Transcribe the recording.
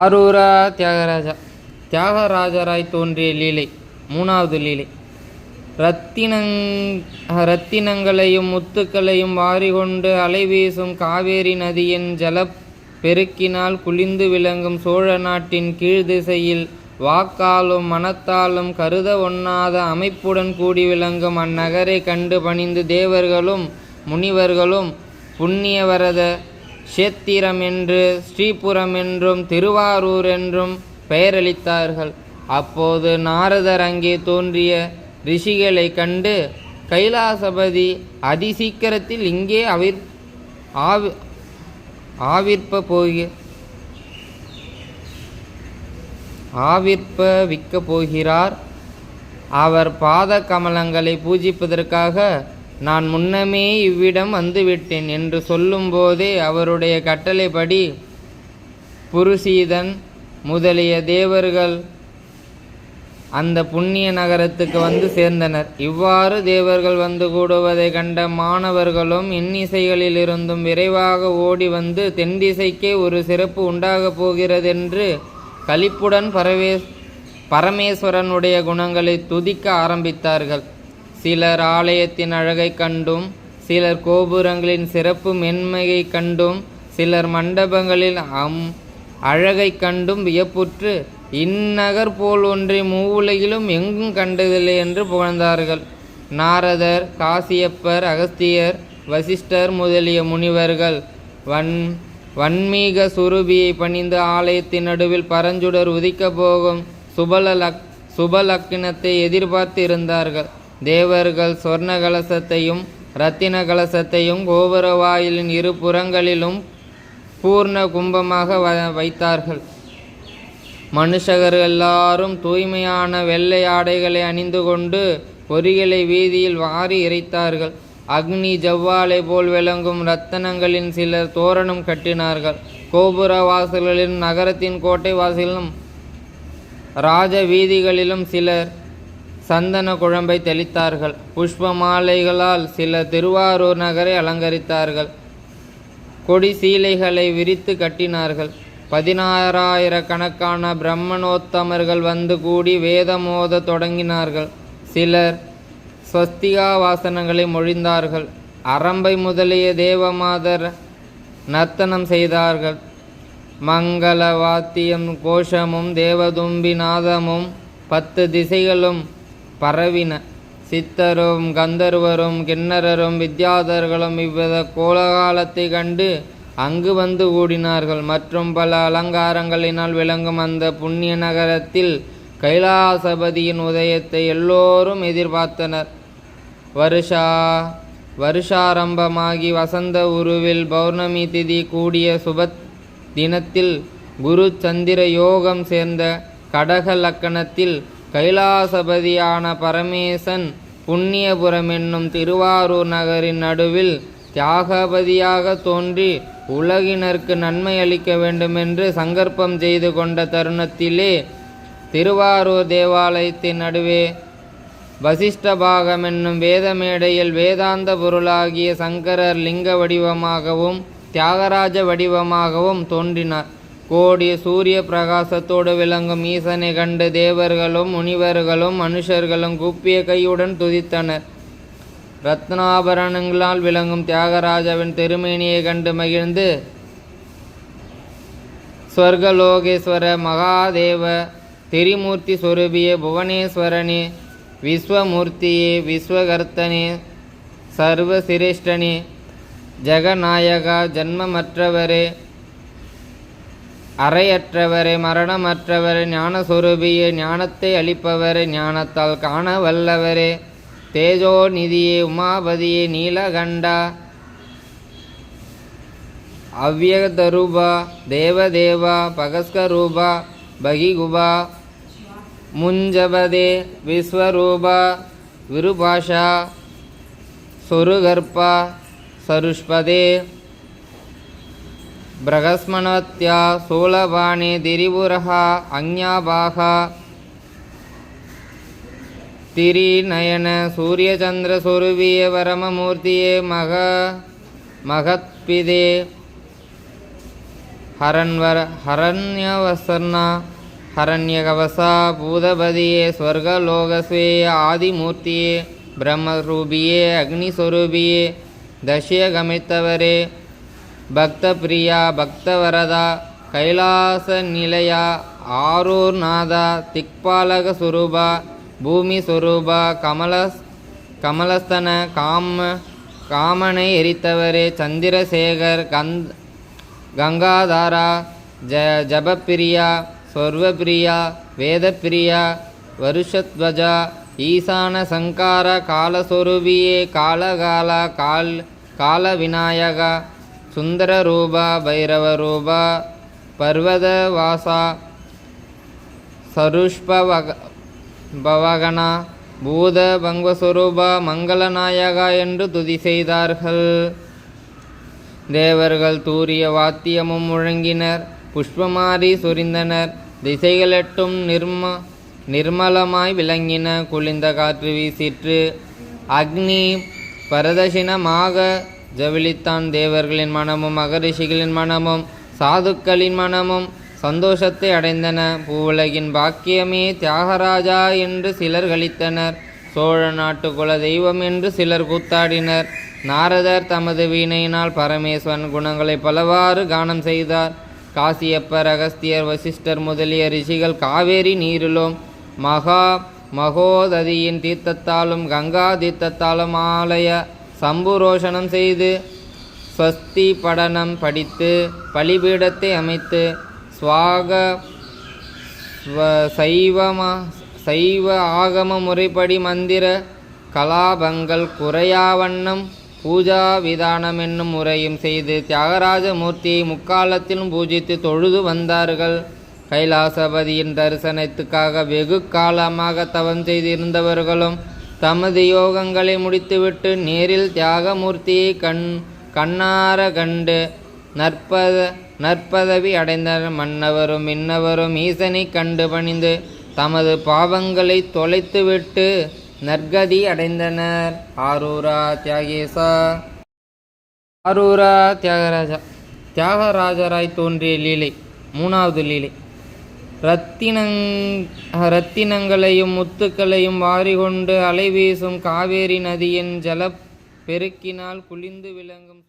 ஆரூரா தியாகராஜா. தியாகராஜராய் தோன்றிய லீலை மூணாவது லீலை. ரத்தினங் ரத்தினங்களையும் முத்துக்களையும் வாரிகொண்டு அலைவீசும் காவேரி நதியின் ஜலப் பெருக்கினால் குளிந்து விளங்கும் சோழ நாட்டின் கீழ் திசையில் வாக்காலும் மனத்தாலும் கருத ஒண்ணாத அமைப்புடன் கூடி விளங்கும் அந்நகரை கண்டு பணிந்து தேவர்களும் முனிவர்களும் புண்ணியவரத க்ஷேத்திரம் என்று ஸ்ரீபுரம் என்றும் திருவாரூர் என்றும் பெயரளித்தார்கள். அப்போது நாரதர் அங்கே தோன்றிய ரிஷிகளை கண்டு கைலாசபதி அதிசீக்கிரத்தில் இங்கே அவிர் ஆவி ஆவிர்ப்ப ஆவிற்ப விற்க போகிறார். அவர் பாத கமலங்களை பூஜிப்பதற்காக நான் முன்னமே இவ்விடம் வந்துவிட்டேன் என்று சொல்லும்போதே அவருடைய கட்டளைப்படி புருசீதன் முதலிய தேவர்கள் அந்த புண்ணிய நகரத்துக்கு வந்து சேர்ந்தனர். இவ்வாறு தேவர்கள் வந்து கூடுவதை கண்ட மாணவர்களும் இன்னிசைகளிலிருந்தும் விரைவாக ஓடி வந்து தென்திசைக்கே ஒரு சிறப்பு உண்டாகப் போகிறதென்று கலிப்புடன் பரவே பரமேஸ்வரனுடைய குணங்களை துதிக்க ஆரம்பித்தார்கள். சிலர் ஆலயத்தின் அழகைக் கண்டும் சிலர் கோபுரங்களின் சிறப்பு மென்மையை கண்டும் சிலர் மண்டபங்களில் அம் அழகைக் கண்டும் வியப்புற்று இந்நகர் போல் ஒன்றை மூவுலகிலும் எங்கும் கண்டதில்லை என்று புகழ்ந்தார்கள். நாரதர் காசியப்பர் அகஸ்தியர் வசிஷ்டர் முதலிய முனிவர்கள் வன் வன்மீக சுரூபியை பணிந்து ஆலயத்தின் நடுவில் பரஞ்சுடர் உதிக்கப் போகும் சுபல லக் சுபலக்கினத்தை எதிர்பார்த்து இருந்தார்கள் தேவர்கள் சொர்ண கலசத்தையும் இரத்தின கலசத்தையும் கோபுர வாயிலின் இரு புறங்களிலும் பூர்ண கும்பமாக வ வைத்தார்கள். மனுஷகர் எல்லாரும் தூய்மையான வெள்ளை ஆடைகளை அணிந்து கொண்டு பொறிகளை வீதியில் வாரி இறைத்தார்கள். அக்னி ஜவ்வாலை போல் விளங்கும் ரத்தனங்களின் சிலர் தோரணம் கட்டினார்கள். கோபுர வாசல்களிலும் நகரத்தின் கோட்டை வாசலிலும் ராஜ வீதிகளிலும் சிலர் சந்தன குழம்பை தெளித்தார்கள். புஷ்ப மாலைகளால் சில திருவாரூர் நகரை அலங்கரித்தார்கள். கொடி சீலைகளை விரித்து கட்டினார்கள். பதினாறாயிரக்கணக்கான பிரம்மணோத்தமர்கள் வந்து கூடி வேதமோத தொடங்கினார்கள். சிலர் ஸ்வஸ்திகா வாசனங்களை மொழிந்தார்கள். அரம்பை முதலிய தேவமாதர் நர்த்தனம் செய்தார்கள். மங்கள வாத்தியம் கோஷமும் தேவதும்பி நாதமும் பத்து திசைகளும் பரவின. சித்தரும் கந்தர்வரும் கிண்ணரரும் வித்யாதர்களும் இவ்வித கோலகாலத்தை கண்டு அங்கு வந்து கூடினார்கள். மற்றும் பல அலங்காரங்களினால் விளங்கும் அந்த புண்ணிய நகரத்தில் கைலாசபதியின் உதயத்தை எல்லோரும் எதிர்பார்த்தனர். வருஷா வருஷாரம்பமாகி வசந்த உருவில் பௌர்ணமி திதி கூடிய சுப தினத்தில் குரு சந்திர யோகம் சேர்ந்த கடக லக்கணத்தில் கைலாசபதியான பரமேசன் புண்ணியபுரம் என்னும் திருவாரூர் நகரின் நடுவில் தியாகபதியாக தோன்றி உலகினருக்கு நன்மை அளிக்க வேண்டுமென்று சங்கற்பம் செய்து கொண்ட தருணத்திலே திருவாரூர் தேவாலயத்தின் நடுவே வசிஷ்டபாகம் என்னும் வேதமேடையில் வேதாந்த பொருளாகிய சங்கரர் லிங்க வடிவமாகவும் தியாகராஜ வடிவமாகவும் தோன்றினார். கோடி சூரிய பிரகாசத்தோடு விளங்கும் ஈசனை கண்டு தேவர்களும் முனிவர்களும் மனுஷர்களும் கூப்பிய கையுடன் துதித்தனர். ரத்னாபரணங்களால் விளங்கும் தியாகராஜாவின் திருமேனியை கண்டு மகிழ்ந்து ஸ்வர்கலோகேஸ்வர மகாதேவ திரிமூர்த்தி சொரூபியே புவனேஸ்வரனே விஸ்வமூர்த்தியே விஸ்வகர்த்தனே சர்வசிரேஷ்டனே ஜெகநாயகா ஜன்மமற்றவரே அறையற்றவரே மரணமற்றவரே ஞானஸ்வரூபியே ஞானத்தை அளிப்பவரே ஞானத்தால் காண வல்லவரே தேஜோநிதியே உமாபதியே நீலகண்டா அவ்யதரூபா தேவதேவா பகஸ்கரூபா பகிகுபா முஞ்சபதே விஸ்வரூபா விருபாஷா சொருகர்பா சருஷ்பதே बृहस्मनत्या सोलवाणे दिरिपुरः अज्ञाभाः திரிநயன சூரியச்சந்திர சொருவிய வரமமூர்த்தியே மக மகத்பிதே ஹரன்வர் ஹரண்யவசர்ணா ஹரண்யகவசா பூதபதியே ஸ்வர்கலோகஸ்வே ஆதிமூர்த்தியே பிரம்மரூபியே அக்னிஸ்வரூபியே தஷ்யகமித்தவரே பக்தபிரியா பக்தவரதா கைலாச நிலையா ஆரூர்நாதா திக்பாலக சுரூபா பூமி சுரூபா கமலஸ் கமலஸ்தன காம காமனை எரித்தவரே சந்திரசேகர் கந்த் கங்காதாரா ஜ ஜபப்பிரியா சொர்வப்பிரியா வேதப்பிரியா வருஷத்வஜா ஈசான சங்கார காலஸ்வரூபியே காலகாலா கால் காலவிநாயகா சுந்தரரூபா பைரவரூபா பர்வத வாசா சருஷ்பவக பவகனா பூத பங்கஸ்வரூபா மங்களநாயகா என்று துதி செய்தார்கள். தேவர்கள் தூரிய வாத்தியமும் முழங்கினர் புஷ்பமாரி சொரிந்தனர் திசைகளெட்டும் நிர்ம நிர்மலமாய் விளங்கின குளிர்ந்த காற்று வீசிற்று. அக்னி பரதசினமாக ஜவிலித்தான் தேவர்களின் மனமும் மகரிஷிகளின் மனமும் சாதுக்களின் மனமும் சந்தோஷத்தை அடைந்தன. பூவுலகின் பாக்கியமே தியாகராஜா என்று சிலர் கழித்தனர் சோழ நாட்டு குல தெய்வம் என்று சிலர் கூத்தாடினர். நாரதர் தமது வீணையினால் பரமேஸ்வரன் குணங்களை பலவாறு கானம் செய்தார். காசியப்பர் அகஸ்தியர் வசிஷ்டர் முதலிய ரிஷிகள் காவேரி நீரிலும் மகா மகோததியின் தீர்த்தத்தாலும் கங்கா தீர்த்தத்தாலும் ஆலய சம்புரோஷனம் செய்து ஸ்வஸ்தி படனம் படித்து பலிபீடத்தை அமைத்து சுவாக சைவமா சைவ ஆகம முறைப்படி மந்திர கலாபங்கள் குறையாவண்ணம் பூஜா விதானம் என்னும் முறையும் செய்து தியாகராஜ மூர்த்தியை முக்காலத்திலும் பூஜித்து தொழுது வந்தார்கள். கைலாசபதியின் தரிசனத்துக்காக வெகு காலமாக தவம் செய்திருந்தவர்களும் தமது யோகங்களை முடித்துவிட்டு நேரில் தியாகமூர்த்தியை கண் கண்ணார கண்டு நற்பத நற்பதவி அடைந்தனர். மன்னவரும் மின்னவரும் ஈசனை கண்டு பணிந்து தமது பாவங்களை தொலைத்துவிட்டு நற்கதி அடைந்தனர். ஆரூரா தியாகேசா ஆரூரா தியாகராஜா தியாகராஜராய் தோன்றிய லீலை மூணாவது லீலை. ரத்தினங் ரத்தினங்களையும் முத்துக்களையும் வாரிகொண்டு அலை வீசும் காவேரி நதியின் ஜலப் பெருக்கினால் குளிந்து விளங்கும்